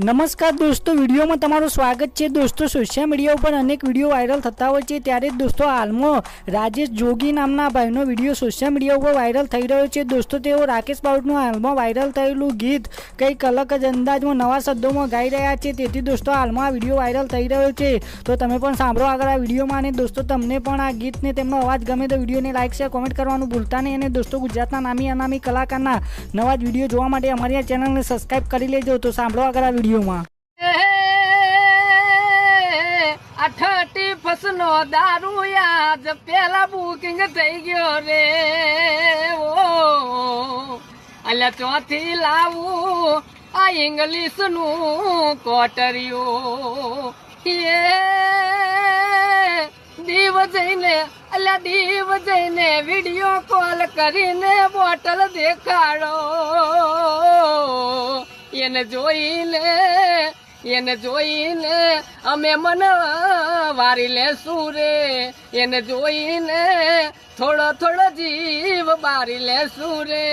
નમસ્કાર દોસ્તો, વિડીયોમાં તમારું સ્વાગત છે. દોસ્તો સોશિયલ મીડિયા ઉપર અનેક વીડિયો વાયરલ થતા હોય છે. ત્યારે જ દોસ્તો, હાલમાં રાજેશ જોગી નામના ભાઈનો વીડિયો સોશિયલ મીડિયા ઉપર વાયરલ થઈ રહ્યો છે. દોસ્તો, તેઓ રાકેશ બાઉટનું હાલમાં વાયરલ થયેલું ગીત કંઈક અલગ જ અંદાજમાં નવા શબ્દોમાં ગાઈ રહ્યા છે. તેથી દોસ્તો, હાલમાં આ વીડિયો વાયરલ થઈ રહ્યો છે. તો તમે પણ સાંભળો આગળ આ વિડીયોમાં અને દોસ્તો, તમને પણ આ ગીતને, તેમનો અવાજ ગમે તો વિડીયોને લાઇક શેર કોમેન્ટ કરવાનું ભૂલતા નહીં. અને દોસ્તો, ગુજરાતના નામી અનામી કલાકારના નવા જ વીડિયો જોવા માટે અમારી આ ચેનલને સબસ્ક્રાઈબ કરી લેજો. તો સાંભળો આગળ આ વિડીયોમાં અઠટી ફસનો દારૂ યાદ પેલા બુકિંગ થઈ ગયો રે. ઓ, અલ્યા ચોથી લાવું આ ઇંગ્લિશનું કોટરિયું દીવ જઈને, અલ્યા દીવ જઈને વીડિયો કોલ કરીને બોટલ દેખાડો. એને જોઈને એને જોઈને અમે મન વારી લેશું રે. એને જોઈને થોડો થોડો જીવ બારી લેશું રે.